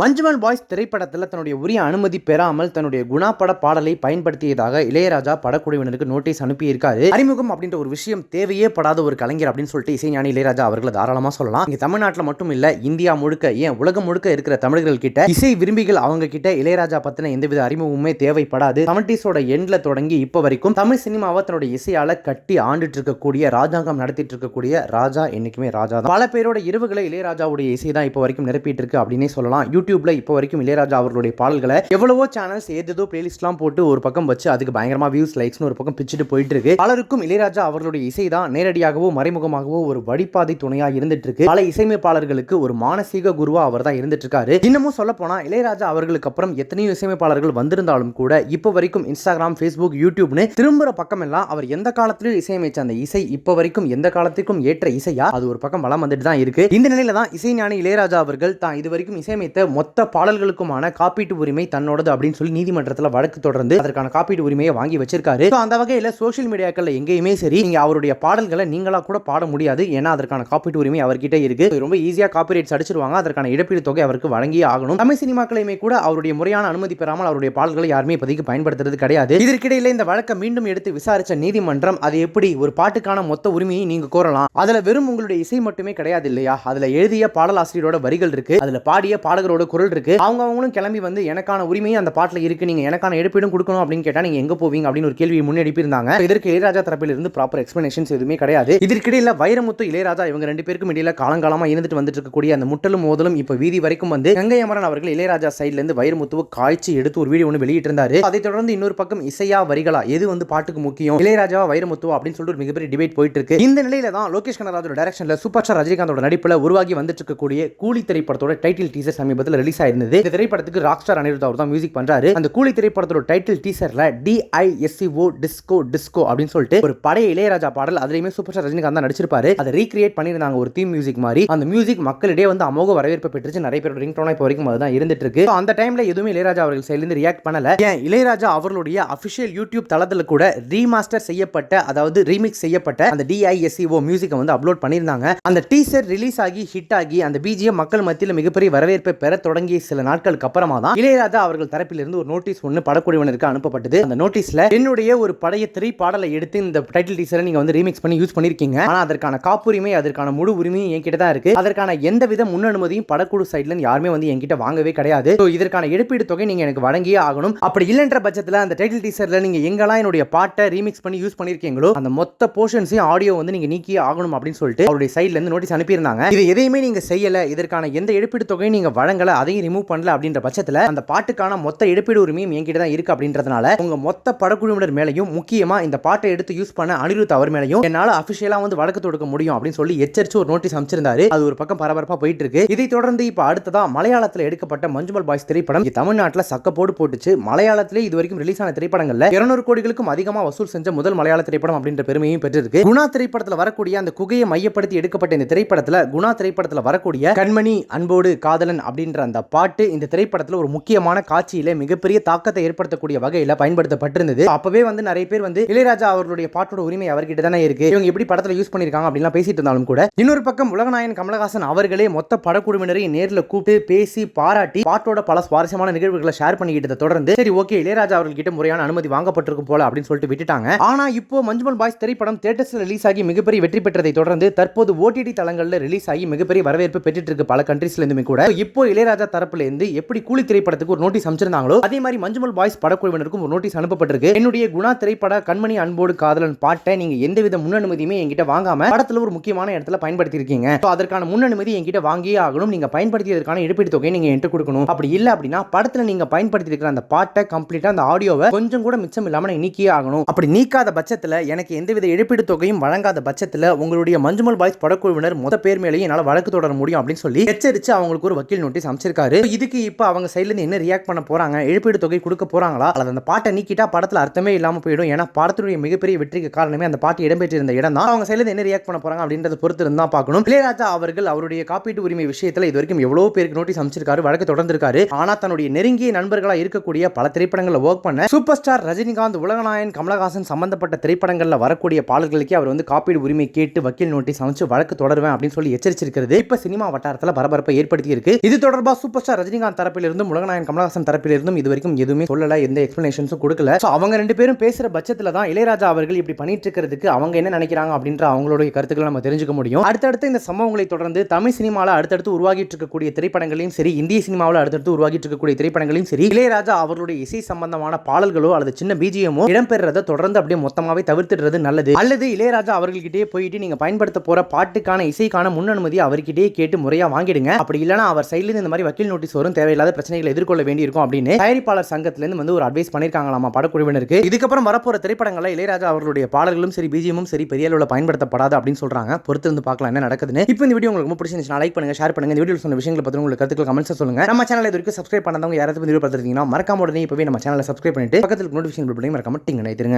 Manjummel boys திரைப்படத்தில் தன்னுடைய உரிய அனுமதி பெறாமல் தன்னுடைய குணா பட பாடலை பயன்படுத்தியதாக இளையராஜா படக்குழுவினருக்கு நோட்டீஸ் அனுப்பியிருக்காரு. அறிமுகம் அப்படின்ற ஒரு விஷயம் தேவையே படாத ஒரு கலைஞர் அப்படின்னு சொல்லிட்டு இசைஞானி இளையராஜா அவர்களை தாராளமாக சொல்லலாம். இங்க தமிழ்நாட்டில் மட்டும் இல்ல இந்தியா முழுக்க ஏன் உலகம் முழுக்க இருக்கிற தமிழர்கள் கிட்ட இசை விரும்பிகள் அவங்க கிட்ட இளையராஜா பத்தின எந்தவித அறிமுகமுமே தேவைப்படாது. செவன்டிஸோட எண்ட்ல தொடங்கி இப்போ வரைக்கும் தமிழ் சினிமாவை தன்னுடைய இசையால கட்டி ஆண்டுட்டு இருக்கக்கூடிய ராஜாங்கம் நடத்திட்டு இருக்கக்கூடிய ராஜா என்னைக்குமே ராஜா தான் பல பேரோட இரவுகளை இளையராஜாவுடைய இசை தான் இப்போ வரைக்கும் நிரப்பிட்டு இருக்கு அப்படின்னே சொல்லலாம். யூடியூப்ல இப்போ வரைக்கும் இளையராஜா அவர்களுடைய பாடல்களை எவ்வளவோ சேனல்ஸ் ஏதேதோ பிளேலிஸ்ட்லாம் போட்டு ஒரு பக்கம் வச்சு அதுக்கு பயங்கரமா வியூஸ் லைக்ஸ்னு ஒரு பக்கம் பிச்சுட்டு போயிட்டு இருக்கு பலருக்கும் இளையராஜா அவர்களுடைய இசை தான் நேரடியாகவோ மறைமுகமாகவோ ஒரு வழிபாதை துணையா இருந்துட்டு இருக்கு பல இசையமைப்பாளர்களுக்கு ஒரு மானசீக குருவா அவர் தான் இருந்துட்டு இருக்காரு இன்னமும் சொல்ல போனா இளையராஜா அவர்களுக்கு அப்புறம் எத்தனையோ இசையமைப்பாளர்கள் வந்திருந்தாலும் கூட இப்போ வரைக்கும் இன்ஸ்டாகிராம் ஃபேஸ்புக் யூடியூப்னு திரும்புற பக்கம் எல்லாம் அவர் எந்த காலத்திலும் இசையமைச்ச அந்த இசை இப்போ வரைக்கும் எந்த காலத்திற்கும் ஏற்ற இசையா? அது ஒரு பக்கம் வளம் வந்துட்டு தான் இருக்கு. இந்த நிலையில தான் இசைஞானி இளையராஜா அவர்கள் தான் இது வரைக்கும் இசையமைத்த மொத்த பாடல்களுக்குமான காப்பீட்டு உரிமை தன்னோடது அப்படின்னு சொல்லி நீதிமன்றத்தில் வழக்கு தொடர்ந்து அதற்கான காப்பீட்டு உரிமையை வாங்கி வச்சிருக்காரு. அந்த வகையில் சோஷியல் மீடியாக்கள் எங்கேயுமே சரி நீங்க அவருடைய பாடல்களை நீங்களா கூட பாட முடியாது. ஏன்னா அதற்கான காப்பீட்டு உரிமை அவர்கிட்ட இருக்கு. ரொம்ப ஈஸியா காப்பிரைட்ஸ் அடிச்சிருவாங்க. அதற்கான இழப்பீடு தொகை அவருக்கு வழங்கி ஆகணும். தமிழ் சினிமாக்களையுமே கூட அவருடைய முறையான அனுமதி பெறாமல் அவருடைய பாடல்களை யாருமே இப்போதைக்கு பயன்படுத்துறது கிடையாது. இதற்கிடையில இந்த வழக்கை மீண்டும் எடுத்து விசாரிச்ச நீதிமன்றம் அது எப்படி ஒரு பாட்டுக்கான மொத்த உரிமையை நீங்க கோரலாம்? அதுல வெறும் உங்களுடைய இசை மட்டுமே கிடையாது இல்லையா? அதுல எழுதிய பாடலாசிரியரோட வரிகள் இருக்கு. அதுல பாடிய பாடகரோட குரல் இருக்கு. அவங்க அவங்களும் கிளம்பி வந்து எனக்கான உரிமையும் அந்த பாட்டுல இருக்கு. நீங்க எனக்கான எடுப்பிடும் கொடுக்கணும் அப்படின்னு கேட்டா நீங்க எங்க போவீங்க அப்படின்னு ஒரு கேள்வியை முன்னெடுப்பி இருந்தாங்க இதற்கு இளையராஜா தரப்பில் இருந்து ப்ராப்பர் எக்ஸ்பிளனேஷன்ஸ் எதுவுமே கிடையாது. இதற்கிடையில வைரமுத்து இளையராஜா இவங்க ரெண்டு பேருக்கும் இடையில காலங்காலமா இருந்துட்டு வந்துட்டு இருக்கக்கூடிய அந்த முட்டலும் மோதலும் இப்ப வீதி வரைக்கும் வந்து கங்கை அமரன் அவர்கள் இளையராஜா சைட்ல இருந்து வைரமுத்துவை காய்ச்சி எடுத்து ஒரு வீடியோ ஒன்று வெளியிட்டு இருந்தாரு அதை தொடர்ந்து இன்னொரு பக்கம் இசையா வரிகளா எது வந்து பாட்டுக்கு முக்கியம் இளையராஜாவா வைரமுத்துவா அப்படின்னு சொல்லிட்டு ஒரு மிகப்பெரிய டிபேட் போயிட்டு இருக்கு. இந்த நிலையில தான் லோகேஷ் கனராஜோட டைரக்ஷன்ல சூப்பர் ஸ்டார் ரஜினிகாந்தோட நடிப்புல உருவாகி வந்துட்டு இருக்கக்கூடிய கூலி திரைப்படத்தோட டைட்டில் டீசர் சமீபத்தில் ரிலீஸ் ஆயிருந்தது. இந்த திரைப்படத்துக்கு ராக் ஸ்டார் அனிருத் அவர் தான் மியூசிக் பண்றாரு. அந்த கூலி திரைப்படத்தோட title டீசர்ல D I S C O disco disco அப்படின்னு சொல்லிட்டு ஒரு பழைய இளையராஜா பாடல் அதுலயுமே சூப்பர் ஸ்டார் ரஜினிகாந்த் தான் நடிச்சிருப்பாரு. அதை ரீக்ரியேட் பண்ணியிருந்தாங்க ஒரு தீம் மியூசிக் மாதிரி. அந்த மியூசிக் மக்களிடையே வந்து அமோக வரவேற்பு பெற்றுச்சு. நிறைய பேரோட ரிங் டோனா இப்போ வரைக்கும் அதுதான் இருந்துட்டு இருக்கு. அந்த டைம்ல எதுவுமே இளையராஜா அவர்கள் சைட்லேருந்து ரியாக்ட் பண்ணல. ஏன்? இளையராஜா அவர்களுடைய அபிஷியல் யூடியூப் தளத்தில் கூட ரீமாஸ்டர் செய்யப்பட்ட அதாவது ரீமிக்ஸ் செய்யப்பட்ட அந்த டிஐஎஸ்சிஓ மியூசிக்கை வந்து அப்லோட் பண்ணியிருந்தாங்க. அந்த டீசர் ரிலீஸ் ஆகி ஹிட் ஆகி அந்த பிஜிஎம் மக்கள் மத்தியில் மிகப்பெரிய வரவேற்பை பெற தொடங்கிய சில நாட்களுக்கு அப்புறமா தான் இளையராஜா அவர்கள் தரப்பிலிருந்து ஒரு நோட்டீஸ் ஒன்று படக்குழுவினருக்கு அனுப்பப்பட்டது. அந்த நோட்டீஸ்ல என்னுடைய ஒரு பழைய திரை பாடலை எடுத்து இந்த டைட்டில் டீசரை நீங்க வந்து ரீமிக்ஸ் பண்ணி யூஸ் பண்ணிருக்கீங்க. ஆனா அதற்கான காப்புரிமை அதற்கான முழு உரிமையும் என்கிட்ட தான் இருக்கு. அதற்கான எந்தவித முன் அனுமதியும் படக்குழு சைட்ல இருந்து யாருமே வந்து என்கிட்ட வாங்கவே கிடையாது. இதற்கான இழப்பீடு தொகை நீங்க எனக்கு வழங்கியே ஆகணும். அப்படி இல்லைன்ற பட்சத்தில் அந்த டைட்டில் டீசர்ல நீங்க எங்கெல்லாம் என்னுடைய பாட்டை ரீமிக்ஸ் பண்ணி யூஸ் பண்ணிருக்கீங்களோ அந்த மொத்த போர்ஷன்ஸையும் ஆடியோ வந்து நீங்க நீக்கியே ஆகணும் அப்படின்னு சொல்லிட்டு அவருடைய சைட்ல இருந்து நோட்டீஸ் அனுப்பியிருந்தாங்க. இது எதையுமே நீங்க செய்யல. இதற்கான எந்த இழப்பீடு தொகையும் நீங்க வழங்க வழங்கல அதையும் ரிமூவ் பண்ணல அப்படின்ற பட்சத்தில் அந்த பாட்டுக்கான மொத்த இழப்பீடு உரிமையும் என்கிட்ட தான் இருக்கு அப்படின்றதுனால உங்க மொத்த படக்குழுவினர் மேலையும் முக்கியமா இந்த பாட்டை எடுத்து யூஸ் பண்ண அனிருத் அவர் மேலையும் என்னால அபிஷியலா வந்து வழக்கு தொடுக்க முடியும் அப்படின்னு சொல்லி எச்சரிச்சு ஒரு நோட்டீஸ் அமைச்சிருந்தாரு அது ஒரு பக்கம் பரபரப்பா போயிட்டு இருக்கு இதை தொடர்ந்து இப்ப அடுத்ததா மலையாளத்தில் எடுக்கப்பட்ட மஞ்சுமல் பாய்ஸ் திரைப்படம். தமிழ்நாட்டில் சக்கப்போடு போட்டுச்சு. மலையாளத்திலே இது வரைக்கும் ரிலீஸ் ஆன திரைப்படங்கள்ல இருநூறு கோடிகளுக்கும் அதிகமா வசூல் செஞ்ச முதல் மலையாள திரைப்படம் அப்படின்ற பெருமையும் பெற்றிருக்கு. குணா திரைப்படத்தில் வரக்கூடிய அந்த குகையை மையப்படுத்தி எடுக்கப்பட்ட இந்த திரைப்படத்தில் குணா திரைப்படத்தில் வரக்கூடிய கண்மணி அன்போடு காதலன் அப்படின்ற அந்த பாட்டு இந்த திரைப்படத்தில் ஒரு முக்கியமான காட்சியில மிகப்பெரிய தாக்கத்தை ஏற்படுத்தக்கூடிய வகையில் பயன்படுத்தப்பட்டிருந்தது. அப்பவே வந்து நிறைய பேர் வந்து இளையராஜா அவர்களுடைய பாட்டோட உரிமை அவர்கிட்ட தானே இருக்கு. இவங்க எப்படி படத்தில் யூஸ் பண்ணியிருக்காங்க அப்படின்லாம் பேசிட்டு இருந்தாலும் கூட இன்னொரு பக்கம் உலகநாயகன் கமலஹாசன் அவர்களே மொத்த படக்குழுவினரை நேரில் கூப்பிட்டு பேசி பாராட்டி பாட்டோட பல சுவாரஸ்யமான நிகழ்வுகளை ஷேர் பண்ணிக்கிட்டதை தொடர்ந்து சரி ஓகே இளையராஜா அவர்கிட்ட முறையான அனுமதி வாங்கப்பட்டிருக்கும் போல அப்படின்னு சொல்லிட்டு விட்டுட்டாங்க. ஆனா இப்போ மஞ்சுமல் பாய்ஸ் திரைப்படம் தேட்டர்ஸ்ல ரிலீஸ் ஆகி மிகப்பெரிய வெற்றி பெற்றதை தொடர்ந்து தற்போது ஓடிடி தளங்களில் ரிலீஸ் ஆகி மிகப்பெரிய வரவேற்பு பெற்றுட்டு இருக்கு பல கண்ட்ரீஸ்ல இருந்துமே கூட. இப்போ இளையராஜா தரப்புலேருந்து எப்படி கூலி திரைப்படத்துக்கு ஒரு நோட்டீஸ் அமைச்சிருந்தாங்களோ அதே மாதிரி மஞ்சுமல் பாய்ஸ் படக்குழுவினருக்கும் ஒரு நோட்டீஸ் அனுப்பப்பட்டிருக்கு. என்னுடைய குணா திரைப்பட கண்மணி அன்போடு காதலன் பாட்டை நீங்க எந்தவித முன் அனுமதியுமே என்கிட்ட வாங்காம படத்துல ஒரு முக்கியமான இடத்துல பயன்படுத்தி இருக்கீங்க அதற்கான முன் அனுமதி என்கிட்ட வாங்கியே ஆகணும். நீங்க பயன்படுத்தியதற்கான இழப்பீடு தொகையை நீங்க என்கிட்ட கொடுக்கணும். அப்படி இல்ல அப்படின்னா படத்துல நீங்க பயன்படுத்தி இருக்கிற அந்த பாட்டை கம்ப்ளீட்டா அந்த ஆடியோவை கொஞ்சம் கூட மிச்சம் இல்லாம நீங்க நீக்கியே ஆகணும். அப்படி நீக்காத பட்சத்துல எனக்கு எந்தவித இழப்பீடு தொகையும் வழங்காத பட்சத்துல உங்களுடைய மஞ்சுமல் பாய்ஸ் படக்குழுவினர் மொத்த பேர் மேலேயும் என்னால் வழக்கு தொடர முடியும் அப்படின்னு சொல்லி எச்சரித்து அவங்களுக்கு ஒரு வக்கீல் நோட்டீஸ் அமைச்சிருக்காரு இதுக்கு இப்போ அவங்க சைட்லேருந்து என்ன ரியாக்ட் பண்ண போகிறாங்க இழப்பீடு தொகை கொடுக்க போறாங்களா? அல்லது அந்த பாட்டை நீக்கிட்டா படத்தில் அர்த்தமே இல்லாமல் போயிடும். ஏன்னா படத்துடைய மிகப்பெரிய வெற்றிக்கு காரணமே அந்த பாட்டு இடம்பெற்றிருந்த இடம் தான். அவங்க சைட்லேருந்து என்ன ரியாக்ட் பண்ண போறாங்க அப்படின்றத பொறுத்து இருந்தால் பார்க்கணும். இளையராஜா அவர்கள் அவருடைய காப்பீட்டு உரிமை விஷயத்தில் இது வரைக்கும் எவ்வளோ பேருக்கு நோட்டீஸ் அமைச்சிருக்காரு வழக்கு தொடர்ந்திருக்காரு. ஆனால் தன்னுடைய நெருங்கிய நண்பர்களாக இருக்கக்கூடிய பல திரைப்படங்களில் ஒர்க் பண்ண சூப்பர் ஸ்டார் ரஜினிகாந்த் உலகநாயன் கமலஹாசன் சம்பந்தப்பட்ட திரைப்படங்களில் வரக்கூடிய பாடல்களுக்கே அவர் வந்து காப்பீடு உரிமை கேட்டு வக்கீல் நோட்டீஸ் அமைச்சு வழக்கு தொடருவேன் அப்படின்னு சொல்லி எச்சரிச்சிருக்கிறது. இப்போ சினிமா வட்டாரத்தில் பரபரப்பை ஏற்படுத்தி இருக்கு இது தொடர்பாக தொடர்பாக சூப்பர் ஸ்டார் ரஜினிகாந்த் தரப்பிலிருந்தும் உலகநாயன் கமலஹாசன் தரப்பிலிருந்தும் இது வரைக்கும் எதுவுமே சொல்லல எந்த எக்ஸ்பிளனேஷன்ஸும் கொடுக்கல. ஸோ அவங்க ரெண்டு பேரும் பேசுற பட்சத்தில் தான் இளையராஜா அவர்கள் இப்படி பண்ணிட்டு இருக்கிறதுக்கு அவங்க என்ன நினைக்கிறாங்க அப்படின்ற அவங்களுடைய கருத்துக்களை நம்ம தெரிஞ்சுக்க முடியும். அடுத்தடுத்து இந்த சம்பவங்களை தொடர்ந்து தமிழ் சினிமாவில் அடுத்தடுத்து உருவாகிட்டு இருக்கக்கூடிய திரைப்படங்களையும் சரி இந்திய சினிமாவில் அடுத்தடுத்து உருவாகிட்டு இருக்கக்கூடிய திரைப்படங்களையும் சரி இளையராஜா அவர்களுடைய இசை சம்பந்தமான பாடல்களோ அல்லது சின்ன பிஜிஎமோ இடம்பெறதை தொடர்ந்து அப்படியே மொத்தமாகவே தவிர்த்துடுறது நல்லது. அல்லது இளையராஜா அவர்கள்கிட்டயே போயிட்டு நீங்க பயன்படுத்த போகிற பாட்டுக்கான இசைக்கான முன் அனுமதி அவர்கிட்டயே கேட்டு முறையாக வாங்கிடுங்க. அப்படி இல்லைனா அவர் சைட்லேருந்து இந்த மாதிரி வக்கீல் நோட்டீஸ் வரும் தேவையில்லாத பிரச்சனைகளை எதிர்கொள்ள வேண்டியிருக்கும் அப்படின்னு தயாரிப்பாளர் சங்கத்திலேருந்து வந்து ஒரு அட்வைஸ் பண்ணியிருக்காங்களாமா படக்குழுவினருக்கு. இதுக்கப்புறம் வரப்போற திரைப்படங்களில் இளையராஜா அவர்களுடைய பாடல்களும் சரி பிஜிஎமும் சரி பெரிய அளவில் பயன்படுத்தப்படாது அப்படின்னு சொல்றாங்க. பொறுத்து வந்து பார்க்கலாம் என்ன நடக்குதுன்னு. இப்போ இந்த வீடியோ உங்களுக்கு ரொம்ப பிடிச்சிருந்துச்சுன்னா லைக் பண்ணுங்க ஷேர் பண்ணுங்க. இந்த வீடியோ சொன்ன விஷயங்களை பற்றி உங்களுக்கு கருத்துக்கள் கமெண்ட்ஸ் சொல்லுங்க. நம்ம சேனல் இது வரைக்கும் சப்ஸ்கிரைப் பண்ணாதவங்க யாராவது வீடியோ பார்த்துருந்தீங்கன்னா மறக்காம உடனே இப்பவே நம்ம சேனலை சப்ஸ்கிரைப் பண்ணிட்டு பக்கத்தில் நோட்டிஃபிகேஷன் பில் பண்ணி மறக்காம டிங்க நினைத்துருங்க